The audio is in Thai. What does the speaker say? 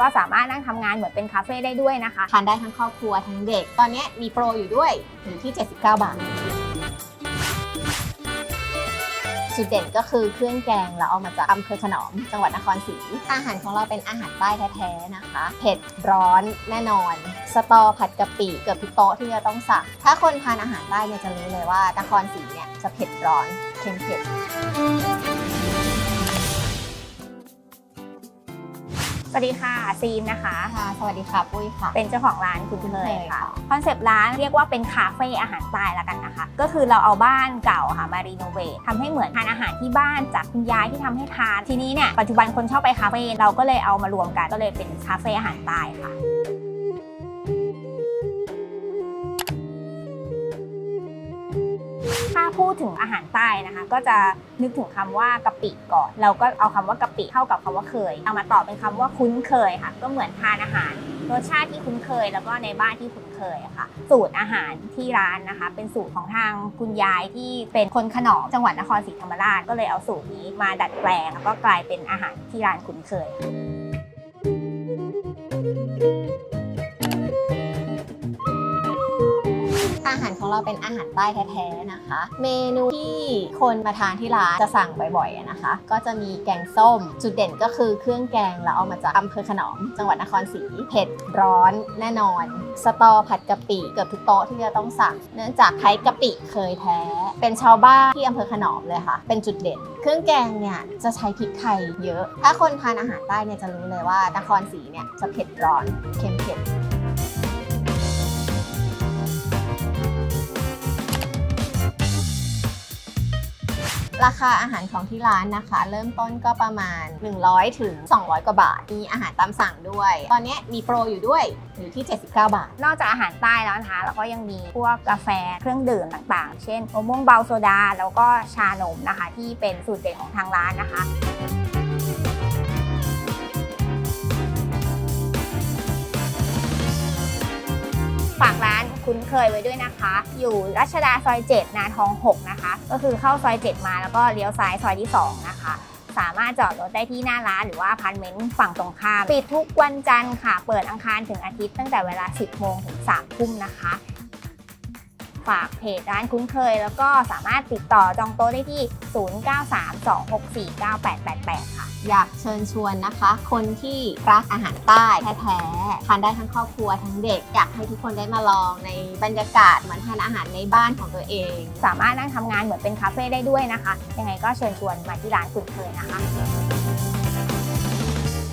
ก็สามารถนั่งทำงานเหมือนเป็นคาเฟ่ได้ด้วยนะคะ ทานได้ทั้งครอบครัวทั้งเด็ก ตอนนี้มีโปรอยู่ด้วยอยู่ที่ 79 บาท จุดเด่นก็คือเครื่องแกงเราเอามาจากอำเภอขนอม จังหวัดนครศรีอาหารของเราเป็นอาหารใต้แท้ๆนะคะ เผ็ดร้อนแน่นอน สตอผัดกะปิเกือบทุกโต๊ะที่จะต้องสั่งถ้าคนทานอาหารใต้เนี่ยจะรู้เลยว่านครศรีเนี่ยจะเผ็ดร้อนเค็มเผ็ด วัสดีค่ะซีมนะคะ ค่ะสวัสดีค่ะปุ้ยค่ะ เป็นเจ้าของร้านคุณเคยคุ้นเคยค่ะค่ะคอนเซปต์ร้านเรียกว่าเป็นคาเฟ่อาหารใต้ละกันนะคะ ก็คือเราเอาบ้านเก่าค่ะมารีโนเวททำให้เหมือนทานอาหารที่บ้านจากคุณยายที่ทำให้ทาน ทีนี้เนี่ยปัจจุบันคนชอบไปคาเฟ่เราก็เลยเอามารวมกันก็เลยเป็นคาเฟ่อาหารใต้ค่ะ พูดถึงอาหารใต้นะคะ ก็จะนึกถึงคำว่ากะปิก่อน เราก็เอาคำว่ากะปิเข้ากับคำว่าเคย เอามาต่อเป็นคำว่าคุ้นเคยค่ะ ก็เหมือนทานอาหารรสชาติที่คุ้นเคยแล้วก็ในบ้านที่คุ้นเคยค่ะ สูตรอาหารที่ร้านนะคะ เป็นสูตรของทางคุณยายที่เป็นคนขนอมจังหวัดนครศรีธรรมราชก็เลยเอาสูตรนี้มาดัดแปลงแล้วก็กลายเป็นอาหารที่ร้านคุ้นเคย อาหารของเราเป็นอาหารใต้แท้ๆนะคะ เมนูที่คนมาทานที่ร้านจะสั่งบ่อยๆนะคะ ก็จะมีแกงส้ม จุดเด่นก็คือเครื่องแกงเราเอามาจากอำเภอขนอม จังหวัดนครศรีเผ็ดร้อนแน่นอน สตอผัดกะปิเกือบทุกโต๊ะที่จะต้องสั่ง เนื่องจากใช้กะปิเคยแท้ เป็นชาวบ้านที่อำเภอขนอมเลยค่ะ เป็นจุดเด่น เครื่องแกงเนี่ยจะใช้พริกไทยเยอะ ถ้าคนทานอาหารใต้เนี่ยจะรู้เลยว่านครศรีเนี่ยจะเผ็ดร้อนเค็มเผ็ด ราคาอาหารของที่ร้านนะคะ เริ่มต้นก็ประมาณ 100 ถึง 200 กว่าบาท มีอาหารตามสั่งด้วย ตอนนี้มีโปรอยู่ด้วยอยู่ที่ 79 บาท นอกจากอาหารใต้แล้วนะคะเราก็ยังมีพวกกาแฟเครื่องดื่มต่างๆ เช่นมะม่วงเบาโซดา แล้วก็ชานมนะคะ ที่เป็นสูตรเด็ดของทางร้านนะคะ คุ้นเคยไว้ด้วยนะคะ อยู่รัชดาซอย 7 นาทอง 6 นะคะ ก็คือเข้าซอย 7 มาแล้วก็เลี้ยวซ้ายซอยที่ 2 นะคะ สามารถจอดรถได้ที่หน้าร้านหรือว่าอพาร์ตเมนต์ฝั่งตรงข้าม ปิดทุกวันจันทร์ค่ะ เปิดอังคารถึงอาทิตย์ตั้งแต่เวลา 10 โมงถึง 3 ทุ่มนะคะฝากเพจร้านคุ้นเคย แล้วก็สามารถติดต่อจองโต๊ะได้ที่ 0932649888 ค่ะ อยากเชิญชวนนะคะ คนที่รักอาหารใต้แท้ๆทานได้ทั้งครอบครัวทั้งเด็ก อยากให้ทุกคนได้มาลองในบรรยากาศเหมือนทานอาหารในบ้านของตัวเอง สามารถนั่งทำงานเหมือนเป็นคาเฟ่ได้ด้วยนะคะ ยังไงก็เชิญชวนมาที่ร้านคุ้นเคยนะคะ